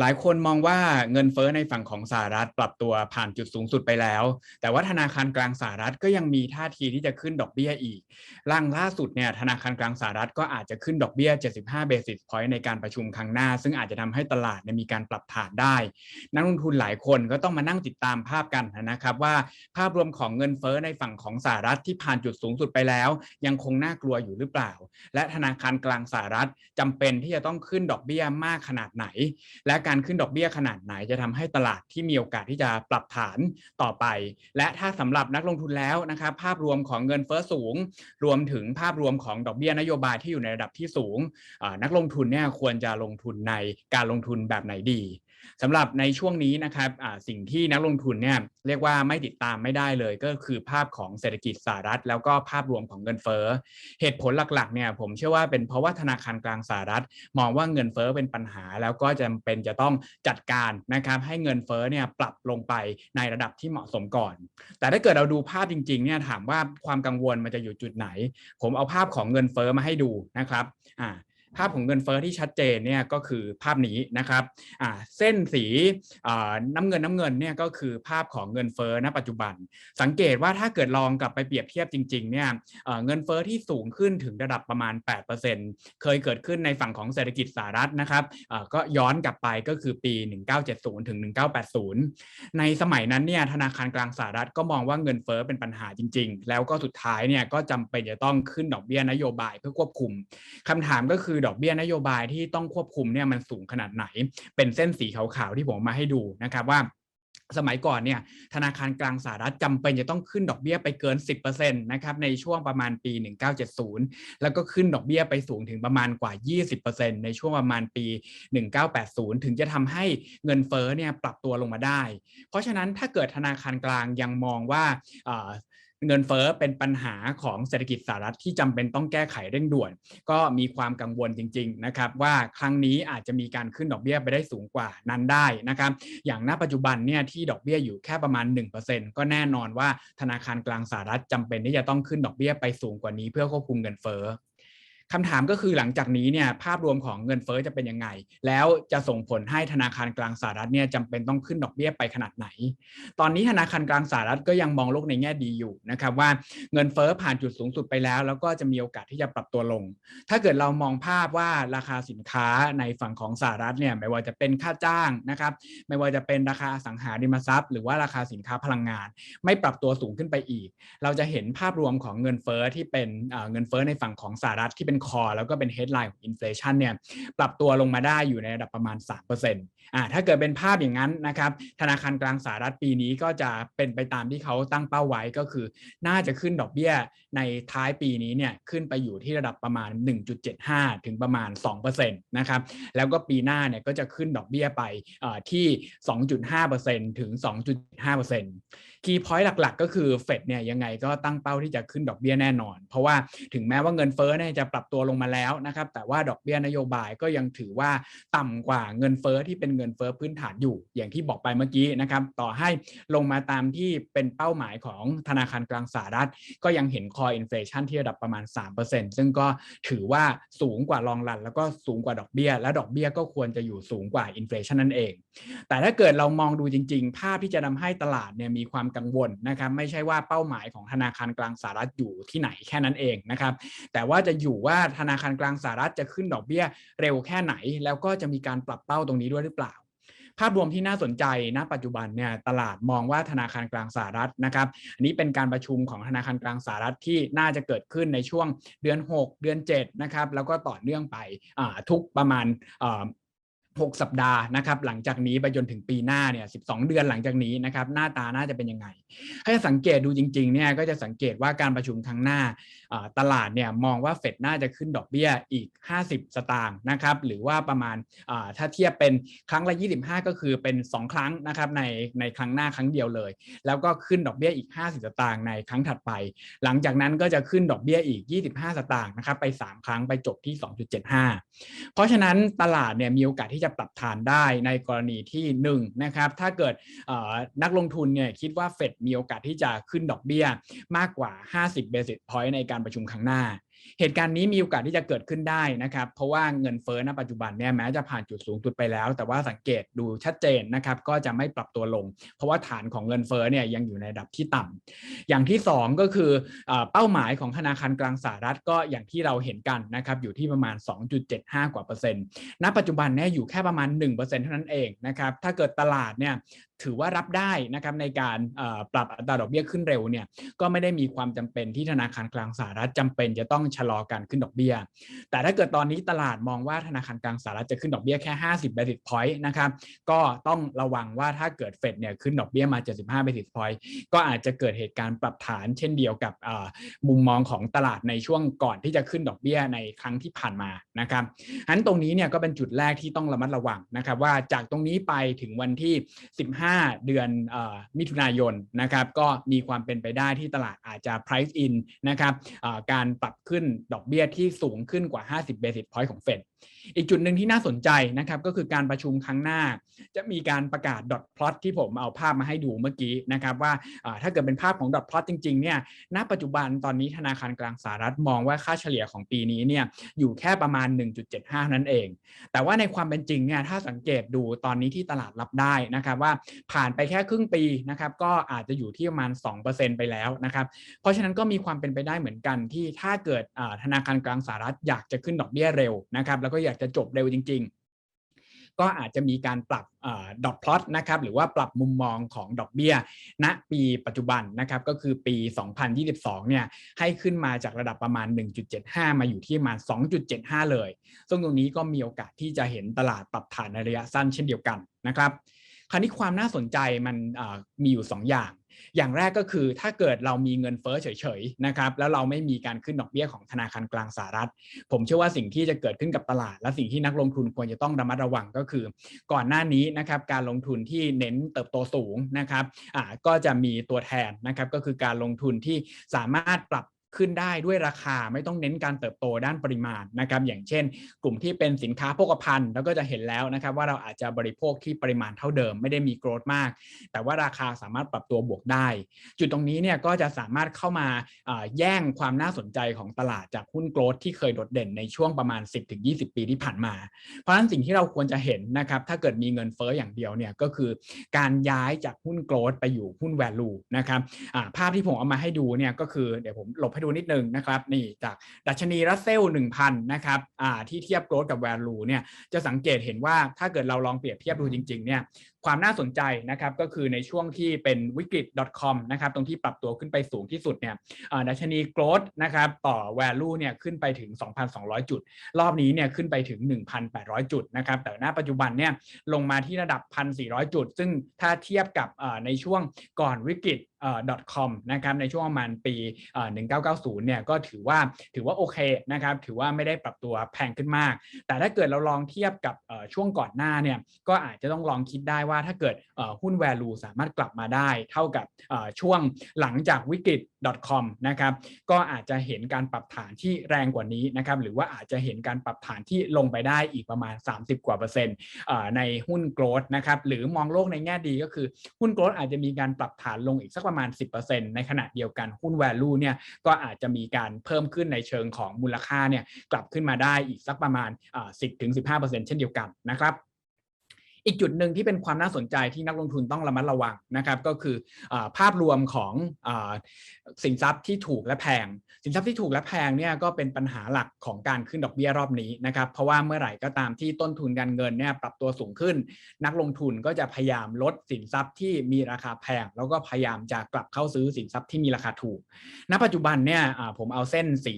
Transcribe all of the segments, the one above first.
หลายคนมองว่าเงินเฟ้อในฝั่งของสหรัฐปรับตัวผ่านจุดสูงสุดไปแล้ว แต่ว่าธนาคารกลางสหรัฐก็ยังมีท่าทีที่จะขึ้นดอกเบี้ยอีก ล่างล่าสุดเนี่ยธนาคารกลางสหรัฐก็อาจจะขึ้นดอกเบี้ย 75 basis point ในการประชุมครั้งหน้า ซึ่งอาจจะทำให้ตลาดมีการปรับฐานได้ นักลงทุนหลายคนก็ต้องมานั่งติดตามภาพกันนะครับว่าภาพรวมของเงินเฟ้อในฝั่งของสหรัฐที่ผ่านจุดสูงสุดไปแล้ว ยังคงน่ากลัวอยู่หรือเปล่า และธนาคารกลางสหรัฐจำเป็นที่จะต้องขึ้นดอกเบี้ยมากขนาดไหน และการขึ้นดอกเบี้ยขนาดไหนจะทำให้ตลาดที่มีโอกาสที่จะปรับฐานต่อไป และถ้าสำหรับนักลงทุนแล้วนะครับภาพรวมของเงินเฟ้อสูง รวมถึงภาพรวมของดอกเบี้ยนโยบายที่อยู่ในระดับที่สูง นักลงทุนเนี่ยควรจะลงทุนในการลงทุนแบบไหนดี สำหรับในช่วงนี้นะครับสิ่งที่นักลงทุนเนี่ยเรียกว่าไม่ติดตามไม่ได้เลย ก็คือภาพของเศรษฐกิจสหรัฐ แล้วก็ภาพรวมของเงินเฟ้อเหตุผลหลักๆเนี่ยผมเชื่อว่าเป็นเพราะว่าธนาคารกลางสหรัฐ มองว่าเงินเฟ้อเป็นปัญหา แล้วก็จำเป็นจะต้องจัดการนะครับให้เงินเฟ้อเนี่ยปรับลงไปในระดับที่เหมาะสมก่อน แต่ถ้าเกิดเราดูภาพจริงๆเนี่ยถามว่าความกังวลมันจะอยู่จุดไหน ผมเอาภาพของเงินเฟ้อมาให้ดูนะครับอ่า ภาพของเงินเฟอ้อที่ชัดเจนเนี่ยก็คือภาพนี้นะครับเส้นสีน้ำเงินน้ำเงินเนี่ยก็คือภาพของเงินเฟอ้อณปัจจุบัน สังเกตว่าถ้าเกิดลองกลับไปเปรียบเทียบจริงๆเนี่ยเงินเฟอ้อที่สูงขึ้นถึงระดับประมาณ 8%เคยเกิดขึ้นในฝั่งของเศรษฐกิจสหรัฐนะครับก็ย้อนกลับไปก็คือปี 1970 ถึง 1980 ในสมัยนั้นเนี่ยธนาคารกลางสหรัฐก็มองว่าเงินเฟอ้อเป็นปัญหาจริง ๆ แล้วก็สุดท้ายเนี่ยก็จำเป็นจะต้องขึ้นดอกเบี้ยนโยบายเพื่อควบคุมคำถามก็คือดอกเบี้ยนโยบายที่ต้องควบคุมเนี่ยมันสูงขนาดไหน เป็นเส้นสีขาวๆที่ผมมาให้ดูนะครับว่าสมัยก่อนเนี่ยธนาคารกลางสหรัฐจำเป็นจะต้องขึ้นดอกเบี้ยไปเกิน 10%นะครับในช่วงประมาณปี 1970 แล้วก็ขึ้นดอกเบี้ยไปสูงถึงประมาณกว่า 20%ในช่วงประมาณปี 1980 ถึงจะทำให้เงินเฟ้อเนี่ยปรับตัวลงมาได้ เพราะฉะนั้นถ้าเกิดธนาคารกลางยังมองว่า เงินเฟ้อเป็นปัญหาของเศรษฐกิจสหรัฐที่จำเป็นต้องแก้ไขเร่งด่วน ก็มีความกังวลจริงๆนะครับว่าครั้งนี้อาจจะมีการขึ้นดอกเบี้ยไปได้สูงกว่านั้นได้นะครับอย่างณปัจจุบันเนี่ยที่ดอกเบี้ยอยู่แค่ประมาณ 1%ก็แน่นอนว่าธนาคารกลางสหรัฐจำเป็นที่จะต้องขึ้นดอกเบี้ยไปสูงกว่านี้เพื่อควบคุมเงินเฟ้อ คำถามก็คือหลังจากนี้เนี่ยภาพรวมของเงินเฟอ้อจะเป็นยังไง แล้วจะส่งผลให้ธนาคารกลางสหรัฐเนี่ยจำเป็นต้องขึ้นดอกเบี้ยไปขนาดไหน ตอนนี้ธนาคารกลางสหรัฐก็ยังมองโลกในแง่ดีอยู่นะครับว่าเงินเฟอ้อผ่านจุดสูงสุดไปแล้ว แล้วก็จะมีโอกาสที่จะปรับตัวลง ถ้าเกิดเรามองภาพว่าราคาสินค้าในฝั่งของสหรัฐเนี่ยไม่ว่าจะเป็นค่าจ้างนะครับไม่ว่าจะเป็นราคาสังหาริมทรัพย์ หรือว่าราคาสินค้าพลังงาน ไม่ปรับตัวสูงขึ้นไปอีก เราจะเห็นภาพรวมของเงินเฟอ้อที่เป็นเงินเฟอ้อในฝั่งของสหรัฐที่เป็นคอแล้วก็เป็น headline ของอินฟลชันเนี่ยปรับตัวลงมาได้อยู่ในระดับประมาณ 3% อ่าถ้าเกิดเป็นภาพอย่างนั้นนะครับ ธนาคารกลางสหรัฐปีนี้ก็จะเป็นไปตามที่เขาตั้งเป้าไว้ก็คือ น่าจะขึ้นดอกเบี้ยในท้ายปีนี้เนี่ยขึ้นไปอยู่ที่ระดับประมาณ 1.75 ถึงประมาณ2%นะครับแล้วก็ปีหน้าเนี่ยก็จะขึ้นดอกเบี้ยไปที่ 2.5%ถึง 2.5%คีย์พอยต์หลักๆ ก็คือเฟดเนี่ยยังไงก็ตั้งเป้าที่จะขึ้นดอกเบี้ยแน่นอน เพราะว่าถึงแม้ว่าเงินเฟ้อเนี่ยจะปรับตัวลงมาแล้วนะครับแต่ว่าดอกเบี้ยนโยบายก็ยังถือว่าต่ำกว่าเงินเฟ้อที่เป็นเงินเฟ้อพื้นฐานอยู่ อย่างที่บอกไปเมื่อกี้นะครับ ต่อให้ลงมาตามที่เป็นเป้าหมายของธนาคารกลางสหรัฐ ก็ยังเห็นคออินฟลชันที่ระดับประมาณ 3%ซึ่งก็ถือว่าสูงกว่ารองรัน แล้วก็สูงกว่าดอกเบี้ย และดอกเบี้ยก็ควรจะอยู่สูงกว่าอินฟลชันนั่นเอง แต่ถ้าเกิดเรามองดูจริง ๆ ภาพที่จะทาให้ตลาดเนี่ยมีความกังวลนะครับไม่ใช่ว่าเป้าหมายของธนาคารกลางสหรัฐอยู่ที่ไหนแค่นั้นเองนะครับแต่ว่าจะอยู่ว่าธนาคารกลางสหรัฐจะขึ้นดอกเบี้ยเร็วแค่ไหน แล้วก็จะมีการปรับเป้าตรงนี้ด้วยหรือเปล่า ภาพรวมที่น่าสนใจณปัจจุบันเนี่ยตลาดมองว่าธนาคารกลางสหรัฐนะครับอันนี้เป็นการประชุมของธนาคารกลางสหรัฐที่น่าจะเกิดขึ้นในช่วงเดือน 6 เดือน7นะครับแล้วก็ต่อเนื่องไปทุกประมาณ 6 สัปดาห์นะครับหลังจากนี้ไปจนถึงปีหน้าเนี่ย12 เดือนหลังจากนี้นะครับหน้าตาน่าจะเป็นยังไง ให้สังเกตดูจริงๆเนี่ยก็จะสังเกตว่าการประชุมครั้งหน้าตลาดเนี่ยมองว่าเฟดน่าจะขึ้นดอกเบี้ยอีก 50 สตางค์นะครับหรือว่าประมาณถ้าเทียบเป็นครั้งละ 25 ก็คือเป็น 2 ครั้งนะครับในในครั้งหน้าครั้งเดียวเลย แล้วก็ขึ้นดอกเบี้ยอีก 50 สตางค์ในครั้งถัดไป หลังจากนั้นก็จะขึ้นดอกเบี้ยอีก 25 สตางค์นะครับไป 3 ครั้งไปจบที่ 2.75 เพราะฉะนั้นตลาดเนี่ยมีโอกาสที่จะปรับฐานได้ในกรณีที่ 1 นะครับ ถ้าเกิดนักลงทุนเนี่ยคิดว่าเฟดมีโอกาสที่จะขึ้นดอกเบี้ยมากกว่า 50 basis point ในการประชุมครั้งหน้า เหตุการณ์นี้มีโอกาสที่จะเกิดขึ้นได้นะครับ เพราะว่าเงินเฟ้อณปัจจุบันเนี่ยแม้จะผ่านจุดสูงสุดไปแล้ว แต่ว่าสังเกตดูชัดเจนนะครับก็จะไม่ปรับตัวลง เพราะว่าฐานของเงินเฟ้อเนี่ยยังอยู่ในระดับที่ต่ำอย่างที่สองก็คือเอ่อเป้าหมายของธนาคารกลางสหรัฐก็อย่างที่เราเห็นกันนะครับอยู่ที่ประมาณ 2.75 กว่าเปอร์เซ็นต์ณปัจจุบันเนี่ยอยู่แค่ประมาณ 1%เท่านั้นเองนะครับถ้าเกิดตลาดเนี่ย ถือว่ารับได้นะครับในการปรับอัตราดอกเบี้ยขึ้นเร็วเนี่ยก็ไม่ได้มีความจำเป็นที่ธนาคารกลางสหรัฐจำเป็นจะต้องชะลอการขึ้นดอกเบี้ย แต่ถ้าเกิดตอนนี้ตลาดมองว่าธนาคารกลางสหรัฐจะขึ้นดอกเบี้ยแค่ 50 basis point นะครับก็ต้องระวังว่าถ้าเกิดเฟดเนี่ยขึ้นดอกเบี้ยมา 75 basis point ก็อาจจะเกิดเหตุการณ์ปรับฐานเช่นเดียวกับมุมมองของตลาดในช่วงก่อนที่จะขึ้นดอกเบี้ยในครั้งที่ผ่านมานะครับอันตรงนี้เนี่ยก็เป็นจุดแรกที่ต้องระมัดระวังนะครับว่าจากตรงนี้ไปถึงวันที่ 15เดือนอมิถุนายนนะครับก็มีความเป็นไปได้ที่ตลาดอาจจะ price in นะครับการปรับขึ้นดอกเบี้ยที่สูงขึ้นกว่า 50 basis point ของเฟด อีกจุดหนึ่งที่น่าสนใจนะครับก็คือการประชุมครั้งหน้า จะมีการประกาศ dot plot ที่ผมเอาภาพมาให้ดูเมื่อกี้นะครับว่าถ้าเกิดเป็นภาพของ dot plot จริงๆเนี่ยณปัจจุบันตอนนี้ธนาคารกลางสหรัฐมองว่าค่าเฉลี่ยของปีนี้เนี่ยอยู่แค่ประมาณ 1.75 นั่นเอง แต่ว่าในความเป็นจริงเนี่ยถ้าสังเกตดูตอนนี้ที่ตลาดรับได้นะครับว่าผ่านไปแค่ครึ่งปีนะครับก็อาจจะอยู่ที่ประมาณ 2%ไปแล้วนะครับเพราะฉะนั้นก็มีความเป็นไปได้เหมือนกันที่ถ้าเกิดธนาคารกลางสหรัฐอยากจะขึ้นดอกเบี้ยเร็วนะครับแล้วก็อยากจะจบเร็วจริง ๆ ก็อาจจะมีการปรับดอทพลอตนะครับหรือว่าปรับมุมมองของดอกเบี้ยณปีปัจจุบันนะครับก็คือปี 2022 เนี่ยให้ขึ้นมาจากระดับประมาณ 1.75 มาอยู่ที่ประมาณ 2.75 เลย ซึ่งตรงนี้ก็มีโอกาสที่จะเห็นตลาดปรับฐานในระยะสั้นเช่นเดียวกันนะครับคราวนี้ความน่าสนใจมันมีอยู่ 2 อย่าง อย่างแรกก็คือถ้าเกิดเรามีเงินเฟ้อเฉยๆนะครับแล้วเราไม่มีการขึ้นดอกเบี้ยของธนาคารกลางสหรัฐ ผมเชื่อว่าสิ่งที่จะเกิดขึ้นกับตลาด และสิ่งที่นักลงทุนควรจะต้องระมัดระวังก็คือ ก่อนหน้านี้นะครับการลงทุนที่เน้นเติบโตสูงนะครับก็จะมีตัวแทนนะครับก็คือการลงทุนที่สามารถปรับ ขึ้นได้ด้วยราคาไม่ต้องเน้นการเติบโตด้านปริมาณนะครับอย่างเช่น กลุ่มที่เป็นสินค้าโภคภัณฑ์แล้วก็จะเห็นแล้วนะครับว่าเราอาจจะบริโภคที่ปริมาณเท่าเดิมไม่ได้มีโกรธมาก แต่ว่าราคาสามารถปรับตัวบวกได้ จุดตรงนี้เนี่ยก็จะสามารถเข้ามาแย่งความน่าสนใจของตลาดจากหุ้นโกรธที่เคยโดดเด่นในช่วงประมาณ 10-20 ปีที่ผ่านมา เพราะฉะนั้นสิ่งที่เราควรจะเห็นนะครับถ้าเกิดมีเงินเฟ้ออย่างเดียวเนี่ยก็คือการย้ายจากหุ้นโกรธไปอยู่หุ้น value นะครับภาพที่ผมเอามาให้ดูเนี่ยก็คือเดี๋ยวผมหลบให้ดูนิดนึงนะครับนี่จากดัชนีรัสเซล1,000นะครับอ่าที่เทียบโกรธกับ value เนี่ยจะสังเกตเห็นว่าถ้าเกิดเราลองเปรียบเทียบดูจริงๆเนี่ยความน่าสนใจนะครับก็คือในช่วงที่เป็นวิกฤต .com นะครับตรงที่ปรับตัวขึ้นไปสูงที่สุดเนี่ยดัชนี growth นะครับต่อ value เนี่ยขึ้นไปถึง 2,200 จุด รอบนี้เนี่ยขึ้นไปถึง 1,800 จุดนะครับแต่ณปัจจุบันเนี่ยลงมาที่ระดับ 1,400 จุด ซึ่งถ้าเทียบกับในช่วงก่อนวิกฤต .com นะครับในช่วงประมาณปีเอ่อ1990 เนี่ยก็ถือว่าถือว่าโอเคนะครับถือว่าไม่ได้ปรับตัวแพงขึ้นมาก แต่ถ้าเกิดเราลองเทียบกับเอ่อช่วงก่อนหน้าเนี่ยก็อาจจะต้องลองคิดได้ว่าถ้าเกิดเอ่อหุ้น value สามารถกลับมาได้ เท่ากับเอ่อช่วงหลังจากวิกฤต .com นะครับก็อาจจะเห็นการปรับฐานที่แรงกว่านี้นะครับหรือว่าอาจจะเห็นการปรับฐานที่ลงไปได้อีกประมาณ 30 กว่าเปอร์เซ็นต์ในหุ้น growth นะครับหรือมองโลกในแง่ดีก็คือหุ้น growth อาจจะมีการปรับฐานลงอีกสักประมาณ 10%ในขณะเดียวกันหุ้น value เนี่ยก็อาจจะมีการเพิ่มขึ้นในเชิงของมูลค่าเนี่ยกลับขึ้นมาได้อีกสักประมาณอ่า10-15%เช่นเดียวกันนะครับ อีกจุดหนึ่งที่เป็นความน่าสนใจที่นักลงทุนต้องระมัดระวังนะครับก็คืออภาพรวมของอสินทรัพย์ที่ถูกและแพง สินทรัพย์ที่ถูกและแพงเนี่ยก็เป็นปัญหาหลักของการขึ้นดอกเบี้ยรอบนี้นะครับเพราะว่าเมื่อไหร่ก็ตามที่ต้นทุนการเงินเนี่ยปรับตัวสูงขึ้น นักลงทุนก็จะพยายามลดสินทรัพย์ที่มีราคาแพง แล้วก็พยายามจะกลับเข้าซื้อสินทรัพย์ที่มีราคาถูก ณ ปัจจุบันเนี่ยผมเอาเส้นสี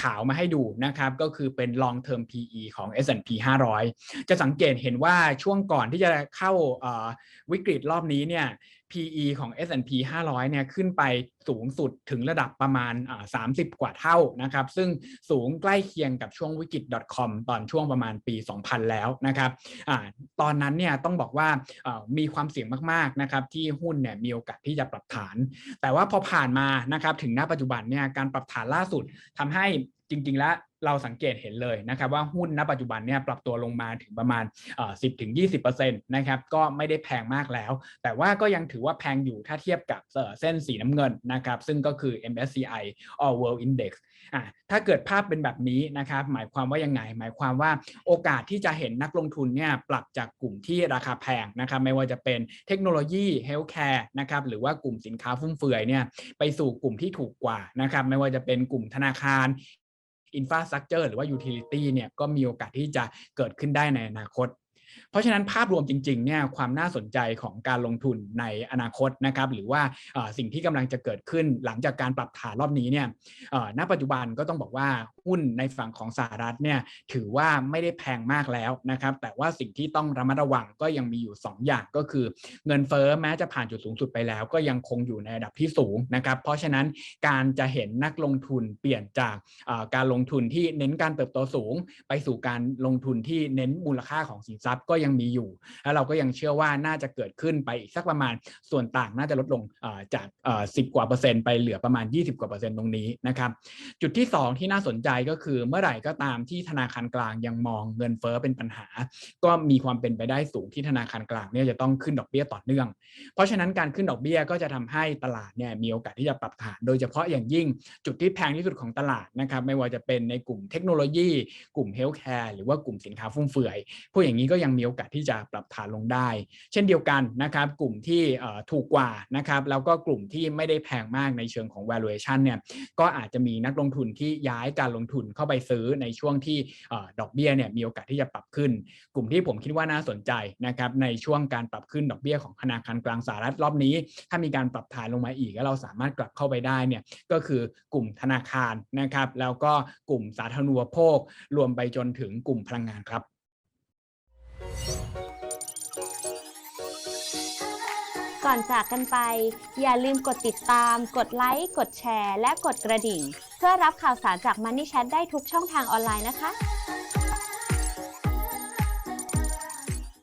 ขาวมาให้ดูนะครับก็คือเป็น long term PE ของ S&P 500 จะสังเกตเห็นว่าช่วงก่อน่อนที่จะเข้าวิกฤตรอบนี้เนี่ย PE ของ S&P 500 เนี่ยขึ้นไปสูงสุดถึงระดับประมาณ 30 กว่าเท่านะครับ ซึ่งสูงใกล้เคียงกับช่วงวิกฤต .com ตอนช่วงประมาณปี 2000 แล้วนะครับอตอนนั้นเนี่ยต้องบอกว่าอ่ามีความเสี่ยงมากๆนะครับที่หุ้นเนี่ยมีโอกาสที่จะปรับฐาน แต่ว่าพอผ่านมานะครับถึงณปัจจุบันเนี่ยการปรับฐานล่าสุดทำให้ จริง ๆ แล้วเราสังเกตเห็นเลยนะครับว่าหุ้นณปัจจุบันเนี่ยปรับตัวลงมาถึงประมาณ 10ถึง20%นะครับก็ไม่ได้แพงมากแล้ว แต่ว่าก็ยังถือว่าแพงอยู่ถ้าเทียบกับเอ่อเส้นสีน้ำเงินนะครับซึ่งก็คือ MSCI All World Index อะถ้าเกิดภาพเป็นแบบนี้นะครับหมายความว่ายังไง หมายความว่าโอกาสที่จะเห็นนักลงทุนเนี่ยปรับจากกลุ่มที่ราคาแพงนะครับไม่ว่าจะเป็นเทคโนโลยีเฮลท์แคร์นะครับหรือว่ากลุ่มสินค้าฟุ่มเฟือยเนี่ยไปสู่กลุ่มที่ถูกกว่านะครับไม่ว่าจะเป็นกลุ่มธนาคาร อินฟ a าสตรักเจอร์หรือว่า Utility เนี่ยก็มีโอกาสที่จะเกิดขึ้นได้ในอนาคต เพราะฉะนั้นภาพรวมจริงๆเนี่ยความน่าสนใจของการลงทุนในอนาคตนะครับหรือว่าสิ่งที่กำลังจะเกิดขึ้นหลังจากการปรับฐานรอบนี้เนี่ยณปัจจุบันก็ต้องบอกว่า หุ้นในฝั่งของสหรัฐเนี่ยถือว่าไม่ได้แพงมากแล้วนะครับแต่ว่าสิ่งที่ต้องระมัดระวังก็ยังมีอยู่ 2 อย่างก็คือ เงินเฟ้อแม้จะผ่านจุดสูงสุดไปแล้ว ก็ยังคงอยู่ในระดับที่สูงนะครับเพราะฉะนั้นการจะเห็นนักลงทุนเปลี่ยนจากการลงทุนที่เน้นการเติบโตสูง ไปสู่การลงทุนที่เน้นมูลค่าของสินทรัพย์ก็ยังมีอยู่ แล้วเราก็ยังเชื่อว่าน่าจะเกิดขึ้นไปอีกสักประมาณส่วนต่างน่าจะลดลงจากเอ่อ10กว่าเปอร์เซ็นต์ไปเหลือประมาณ 20 กว่าเปอร์เซ็นต์ตรงนี้นะครับจุดที่ 2 ที่น่าสนใจก็คือเมื่อไหร่ก็ตามที่ธนาคารกลางยังมองเงินเฟ้อเป็นปัญหา ก็มีความเป็นไปได้สูงที่ธนาคารกลางเนี่ยจะต้องขึ้นดอกเบี้ยต่อเนื่อง เพราะฉะนั้นการขึ้นดอกเบี้ยก็จะทำให้ตลาดเนี่ยมีโอกาสที่จะปรับฐาน โดยเฉพาะอย่างยิ่งจุดที่แพงที่สุดของตลาดนะครับไม่ว่าจะเป็นในกลุ่มเทคโนโลยี กลุ่มเฮลท์แคร์หรือว่ากลุ่มสินค้าฟุ่มเฟือยพวกอย่างนี้ก็ยังมีโอกาสที่จะปรับฐานลงได้ เช่นเดียวกันนะครับกลุ่มที่ถูกกว่านะครับแล้วก็กลุ่มที่ไม่ได้แพงมากในเชิงของ valuation เนี่ยก็อาจจะมีนักลงทุนที่ย้ายการลงทุนเข้าไปซื้อในช่วงที่อดอกเบี้ยเนี่ยมีโอกาสที่จะปรับขึ้น กลุ่มที่ผมคิดว่าน่าสนใจนะครับในช่วงการปรับขึ้นดอกเบี้ยของธนาคารกลางสหรัฐรอบนี้ ถ้ามีการปรับฐานลงมาอีกแล้วเราสามารถกลับเข้าไปได้เนี่ยก็คือกลุ่มธนาคารนะครับ แล้วก็กลุ่มสาธารณูปโภค รวมไปจนถึงกลุ่มพลังงานครับ ก่อนจากกันไป อย่าลืมกดติดตาม กดไลค์ กดแชร์ และกดกระดิ่ง พื่อรับข่าวสารจาก Money Chat ได้ทุกช่องทางออนไลน์นะคะ